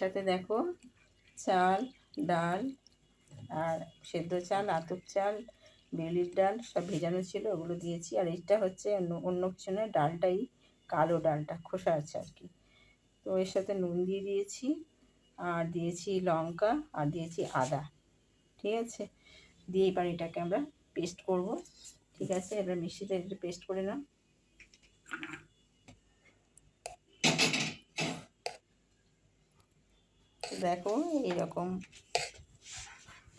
সাথে দেখো চাল, ডাল আর সেদ্ধ চাল, আতপ চাল বেলির ডাল সব ভেজানো ছিল, ওগুলো দিয়েছি। আর এটা হচ্ছে অন্য অন্য ডালটাই কালো ডালটা, খোসা আছে আর কি। তো এর সাথে নুন দিয়ে দিয়েছি, আর দিয়েছি লঙ্কা, আর দিয়েছি আদা। ঠিক আছে? দিয়ে এবার এটাকে আমরা পেস্ট করব। ঠিক আছে? এবার এটা পেস্ট করে নাও। দেখো, এইরকম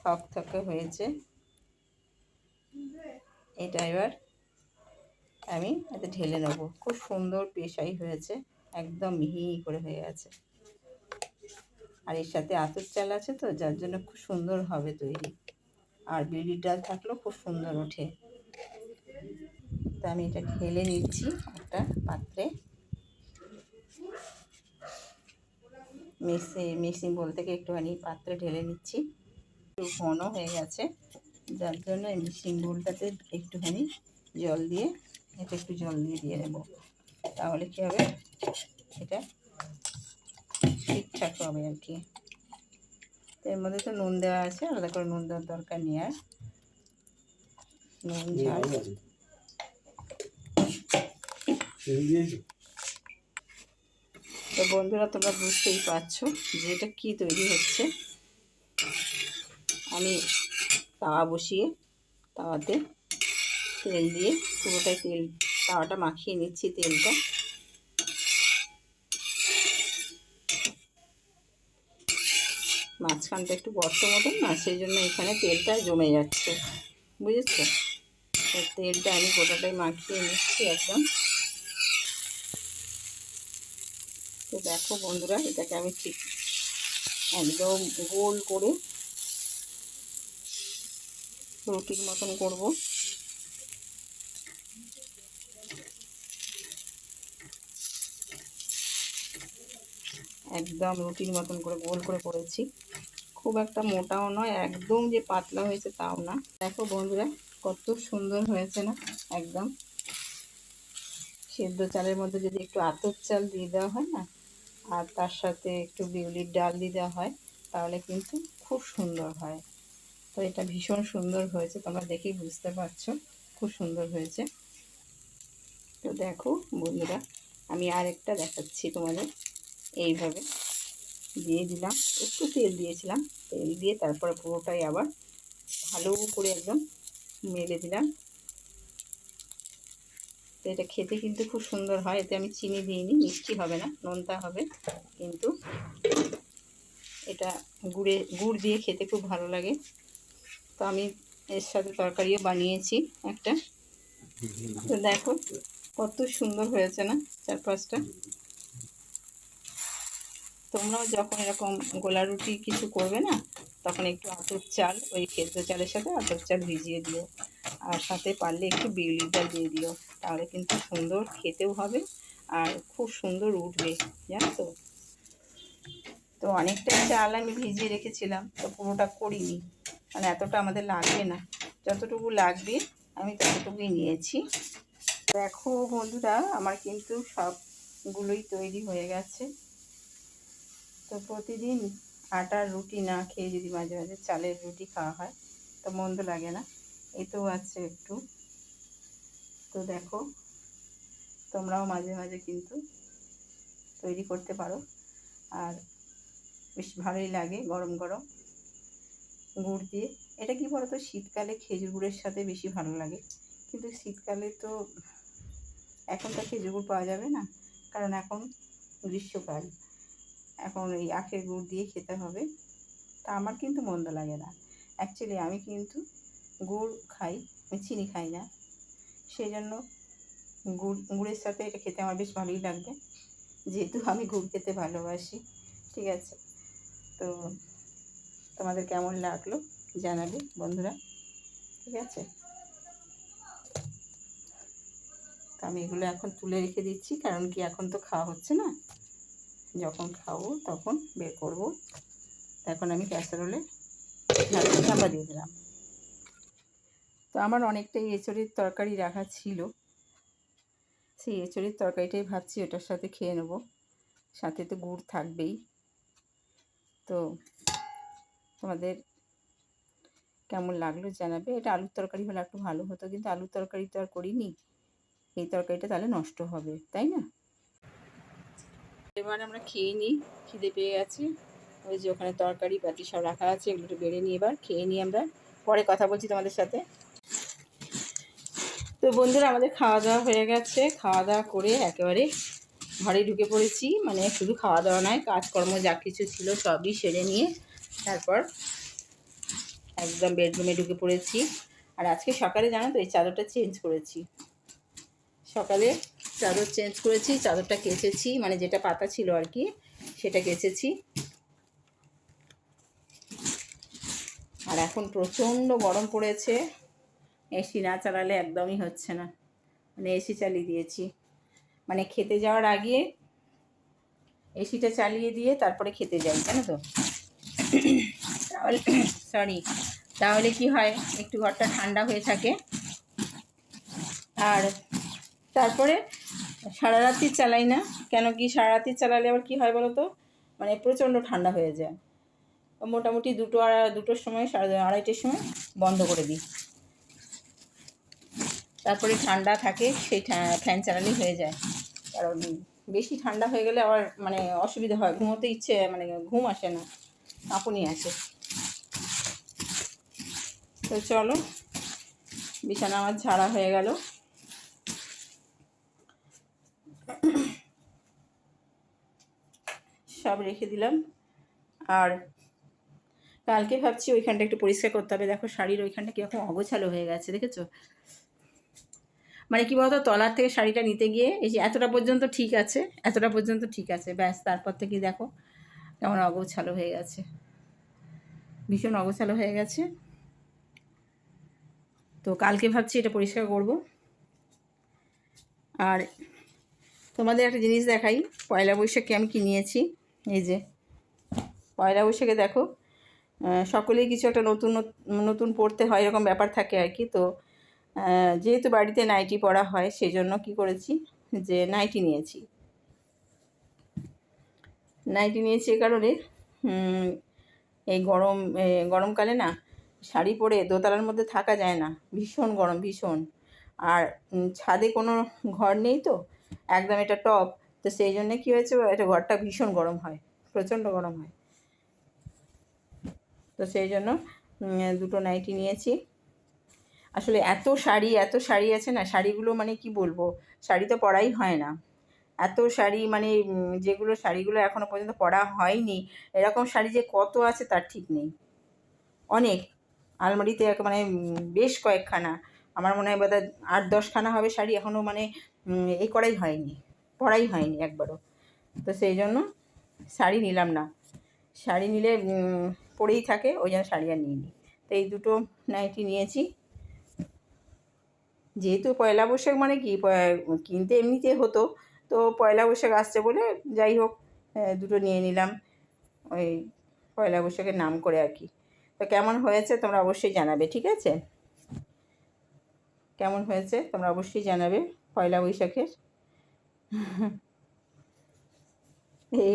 থকথকে হয়েছে। এটা এবার আমি এতে ঢেলে নেব। খুব সুন্দর পেশাই হয়েছে, একদম মিহি করে হয়ে গেছে। আর এর সাথে আতর চাল আছে তো, যার জন্য খুব সুন্দর হবে তৈরি। আর বিউলির ডাল থাকলেও খুব সুন্দর ওঠে। তা আমি এটা ঢেলে নিচ্ছি একটা পাত্রে। মিক্সি, মিক্সিং বল থেকে একটুখানি পাত্রে ঢেলে নিচ্ছি। একটু ঘন হয়ে গেছে, যার জন্য মিক্সিং বোলটাতে একটুখানি জল দিয়ে এটা একটু জল দিয়ে দিয়ে নেব। তাহলে কী হবে? এটা ঠিকঠাক হবে আর কি। এর মধ্যে তো নুন দেওয়া আছে, আলাদা করে নুন দেওয়ার দরকার নেই আর। নুন, ঝাল। তো বন্ধুরা, তোমরা বুঝতেই পারছ যে এটা কী তৈরি হচ্ছে। আমি তাওয়া বসিয়ে তাওয়াতে তেল দিয়ে পুরোটাই তেল, তাওয়াটা মাখিয়ে নিচ্ছি তেলটা। মাঝখানটা একটু গর্ত মতন না, সেই জন্য এখানে তেলটা জমে যাচ্ছে। বুঝেছ? তেলটা আমি গোটাটাই মাখিয়ে নিচ্ছি একদম। তো দেখো বন্ধুরা, এটাকে আমি ঠিক একদম গোল করে রুটির মতন করব। একদম রুটির মতন করে গোল করে করেছি। খুব একটা মোটাও নয়, একদম যে পাতলা হয়েছে তাও না। দেখো বন্ধুরা, কত সুন্দর হয়েছে না, একদম। সেদ্ধ চালের মধ্যে যদি একটু আতর চাল দিয়ে দেওয়া হয় না আর তার সাথে একটু বিউলির ডাল দেওয়া হয়, তাহলে কিন্তু খুব সুন্দর হয়। তো এটা ভীষণ সুন্দর হয়েছে, তোমরা দেখেই বুঝতে পারছ, খুব সুন্দর হয়েছে। তো দেখো বন্ধুরা, আমি আরেকটা দেখাচ্ছি তোমাদের। এইভাবে দিয়ে দিলাম, একটু তেল দিয়েছিলাম, তেল দিয়ে তারপরে পুরোটাই আবার ভালো করে একদম মেলে দিলাম। তো এটা খেতে কিন্তু খুব সুন্দর হয়। এতে আমি চিনি দিইনি, মিষ্টি হবে না, নোনতা হবে। কিন্তু এটা গুড়ে, গুড় দিয়ে খেতে খুব ভালো লাগে। তো আমি এর সাথে তরকারিও বানিয়েছি একটা। তো দেখো, কত সুন্দর হয়েছে না চার পাঁচটা তোমরাও যখন এরকম গোলা রুটি কিছু করবে না, তখন একটু আতর চাল, ওই খেদ্য চালের সাথে আতর চাল ভিজিয়ে দিও। আর সাথে পারলে একটু বিউলির ডাল দিয়ে দিও। তাহলে কিন্তু সুন্দর খেতেও হবে আর খুব সুন্দর উঠবে, জানো তো? তো অনেকটাই চাল আমি ভিজিয়ে রেখেছিলাম, তো পুরোটা করিনি। মানে এতটা আমাদের লাগবে না। যতটুকু লাগবে, আমি ততটুকুই নিয়েছি। দেখো বন্ধুরা, আমার কিন্তু সবগুলোই তৈরি হয়ে গেছে। তো প্রতিদিন আটার রুটি না খেয়ে যদি মাঝে মাঝে চালের রুটি খাওয়া হয়, তো মন্দ লাগে না। এতেও আছে একটু। তো দেখো, তোমরাও মাঝে মাঝে কিন্তু তৈরি করতে পারো। আর বেশ ভালোই লাগে গরম গরম গুড় দিয়ে। এটা কি বলতো, শীতকালে খেজুর গুড়ের সাথে বেশি ভালো লাগে। কিন্তু শীতকালে তো এখন তো খেজুর গুড় পাওয়া যাবে না, কারণ এখন গ্রীষ্মকাল। এখন এই আখের গুড় দিয়ে খেতে হবে। তা আমার কিন্তু মন্দ লাগে না। অ্যাকচুয়ালি আমি কিন্তু গুড় খাই আমি চিনি খাই না। সেই জন্য গুড়, গুড়ের সাথে এটা খেতে আমার বেশ ভালোই লাগবে। যেহেতু আমি গুড় খেতে ভালোবাসি, ঠিক আছে? তো তোমাদের কেমন লাগল জানাবে বন্ধুরা, ঠিক আছে? তো আমি এগুলো এখন তুলে রেখে দিচ্ছি, কারণ কি এখন তো খাওয়া হচ্ছে না। যখন খাব তখন বের করব। এখন আমি ক্যাসারোলে চাপা দিয়ে দিলাম। তো আমার অনেকটাই এঁচড়ের তরকারি রাখা ছিল। সেই এঁচড়ের তরকারিটাই ভাবছি ওটার সাথে খেয়ে নেব। সাথে তো গুড় থাকবেই। তো তোমাদের কেমন লাগল জানাবে? এটা আলুর তরকারি হলে একটু ভালো হতো, কিন্তু আলুর তরকারি তো আর করিনি। এই তরকারিটা তাহলে নষ্ট হবে, তাই না? এবার আমরা খেয়ে নিই, খিদে পেয়ে গেছে। ওই যে ওখানে তরকারি পাতি সব রাখা আছে, এগুলো একটু বেড়ে নিই এবার, খেয়ে নিই আমরা। পরে কথা বলছি তোমাদের সাথে। তো বন্ধুরা, আমাদের খাওয়া দাওয়া হয়ে গেছে। খাওয়া দাওয়া করে একেবারে ঘরে ঢুকে পড়েছি। মানে শুধু খাওয়া দাওয়া নয়, কাজকর্ম যা কিছু ছিল সবই সেরে নিয়ে তারপর একদম বেডরুমে ঢুকে পড়েছি। আর আজকে সকালে জানো তো, এই চাদরটা চেঞ্জ করেছি। সকালে চাদর চেঞ্জ করেছি, চাদরটা কেচেছি মানে যেটা পাতা ছিল আর কি, সেটা কেচেছি। আর এখন প্রচণ্ড গরম পড়েছে। এসি না চালালে একদমই হচ্ছে না। মানে এসি চালিয়ে দিয়েছি। মানে খেতে যাওয়ার আগে এসিটা চালিয়ে দিয়ে তারপরে খেতে যাই, জানো তো? তাহলে সরি তাহলে কি হয়? একটু ঘরটা ঠান্ডা হয়ে থাকে। আর তারপরে সারা রাত্রি চালাই না। কেন কি সারা রাত্রি চালালে আবার কী হয় বলো তো? মানে প্রচণ্ড ঠান্ডা হয়ে যায়। মোটামুটি দুটো আর দুটোর সময়, সাড়ে আড়াইটের সময় বন্ধ করে দিই। তারপরে ঠান্ডা থাকে, সেই ফ্যান চালালেই হয়ে যায়। কারণ বেশি ঠান্ডা হয়ে গেলে আবার মানে অসুবিধা হয়, ঘুমোতে ইচ্ছে মানে ঘুম আসে না আপনি আসে। তো চলো, বিছানা আমার ঝাড়া হয়ে গেল। সব রেখে দিলাম। আর কালকে ভাবছি ওইখানটা একটু পরিষ্কার করতে হবে। দেখো শাড়ির ওইখানটা কীরকম অগোছালো হয়ে গেছে, দেখেছ? মানে কী বলতো, তলার থেকে শাড়িটা নিতে গিয়ে এই যে এতটা পর্যন্ত ঠিক আছে, এতটা পর্যন্ত ঠিক আছে, ব্যাস, তারপর থেকে দেখো কেমন অগোছালো হয়ে গেছে। ভীষণ অগোছালো হয়ে গেছে। তো কালকে ভাবছি এটা পরিষ্কার করব। আর তোমাদের একটা জিনিস দেখাই, পয়লা বৈশাখে আমি কি নিয়েছি, এই যে পয়লা বৈশাখে দেখো সকলেই কিছু একটা নতুন নতুন পড়তে হয়, এরকম ব্যাপার থাকে আর কি, তো যেহেতু বাড়িতে নাইটি পরা হয় সেই জন্য কী করেছি? যে নাইটি নিয়েছি। নাইটি নিয়েছি এ কারণে এই গরম গরমকালে না, শাড়ি পরে দোতলার মধ্যে থাকা যায় না। ভীষণ গরম, ভীষণ। আর ছাদে কোনো ঘর নেই তো, একদম এটা টপ, তো সেই জন্য কী হয়েছে, এটা ঘরটা ভীষণ গরম হয়, প্রচণ্ড গরম হয়। তো সেই জন্য দুটো নাইটি নিয়েছি। আসলে এত শাড়ি এত শাড়ি আছে না, শাড়িগুলো মানে কি বলব? শাড়ি তো পরাই হয় না। এত শাড়ি মানে যেগুলো শাড়িগুলো এখনও পর্যন্ত পরা হয়নি, এরকম শাড়ি যে কত আছে তার ঠিক নেই। অনেক। আলমারিতে এক মানে বেশ কয়েকখানা। আমার মনে হয় বোধহয় আট, দশখানা হবে শাড়ি এখনও মানে এই করাই হয়নি, পরাই হয়নি একবারও। তো সেই জন্য শাড়ি নিলাম না। শাড়ি নিলে পরেই থাকে, ওই জন্য শাড়ি আর নিইনি। তো এই দুটো নাইটি নিয়েছি। যেহেতু পয়লা বৈশাখ মানে কি? কিনতে এমনিতে হতো, তো পয়লা বৈশাখ আসছে বলে যাই হোক দুটো নিয়ে নিলাম। ওই পয়লা বৈশাখের নাম করে আর কি। তো কেমন হয়েছে তোমরা অবশ্যই জানাবে, ঠিক আছে? কেমন হয়েছে তোমরা অবশ্যই জানাবে পয়লা বৈশাখের।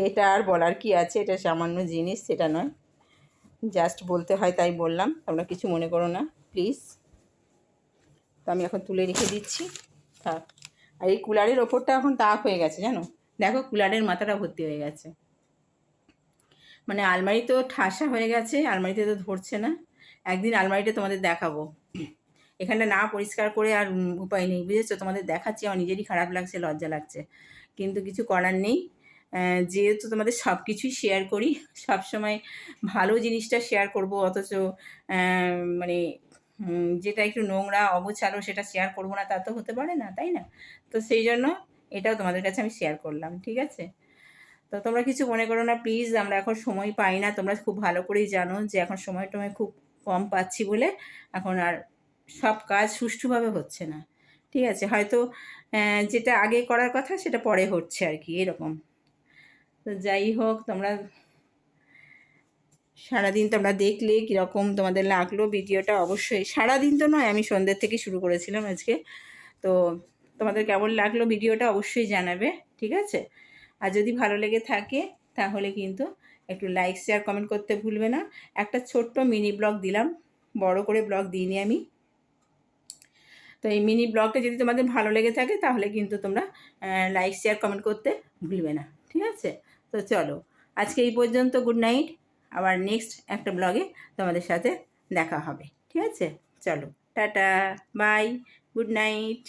এটা আর বলার কি আছে? এটা সামান্য জিনিস, সেটা নয়। জাস্ট বলতে হয় তাই বললাম, তোমরা কিছু মনে করো না, প্লিজ। তো আমি এখন তুলে রেখে দিচ্ছি, থাক। আর এই কুলারের ওপরটা এখন তাক হয়ে গেছে, জানো? দেখো, কুলারের মাথাটা ভর্তি হয়ে গেছে। মানে আলমারি তো ঠাসা হয়ে গেছে, আলমারিতে তো ধরছে না। একদিন আলমারিটা তোমাদের দেখাবো। এখানটা না পরিষ্কার করে আর উপায় নেই, বুঝেছ? তোমাদের দেখাচ্ছি, আমার নিজেরই খারাপ লাগছে, লজ্জা লাগছে। কিন্তু কিছু করার নেই। যেহেতু তোমাদের সব কিছুই শেয়ার করি সব সময় ভালো জিনিসটা শেয়ার করব, অথচ মানে যেটা একটু নোংরা, অগোছালো সেটা শেয়ার করব না, তা তো হতে পারে না, তাই না? তো সেই জন্য এটাও তোমাদের কাছে আমি শেয়ার করলাম, ঠিক আছে? তো তোমরা কিছু মনে করো না প্লিজ আমরা এখন সময় পাই না, তোমরা খুব ভালো করেই জানো যে এখন সময় টময় খুব কম পাচ্ছি বলে এখন আর সব কাজ সুষ্ঠুভাবে হচ্ছে না, ঠিক আছে? হয়তো যেটা আগে করার কথা সেটা পরে হচ্ছে আর কি, এরকম। তো যাই হোক, তোমরা সারাদিন তোমরা দেখলে কীরকম তোমাদের লাগল ভিডিওটা অবশ্যই। সারাদিন তো নয়, আমি সন্ধ্যের থেকে শুরু করেছিলাম আজকে। তো তোমাদের কেমন লাগল ভিডিওটা অবশ্যই জানাবে, ঠিক আছে? আর যদি ভালো লেগে থাকে, তাহলে কিন্তু একটু লাইক শেয়ার কমেন্ট করতে ভুলবে না। একটা ছোট্ট মিনি ব্লগ দিলাম, বড় করে ব্লগ দিইনি আমি। তো এই মিনি ব্লগটা যদি তোমাদের ভালো লেগে থাকে, তাহলে কিন্তু তোমরা লাইক শেয়ার কমেন্ট করতে ভুলবে না, ঠিক আছে? তো চলো, আজকে এই পর্যন্ত গুড নাইট আবার নেক্সট একটা ব্লগে তোমাদের সাথে দেখা হবে। ঠিক আছে? চলো, টাটা বাই গুড নাইট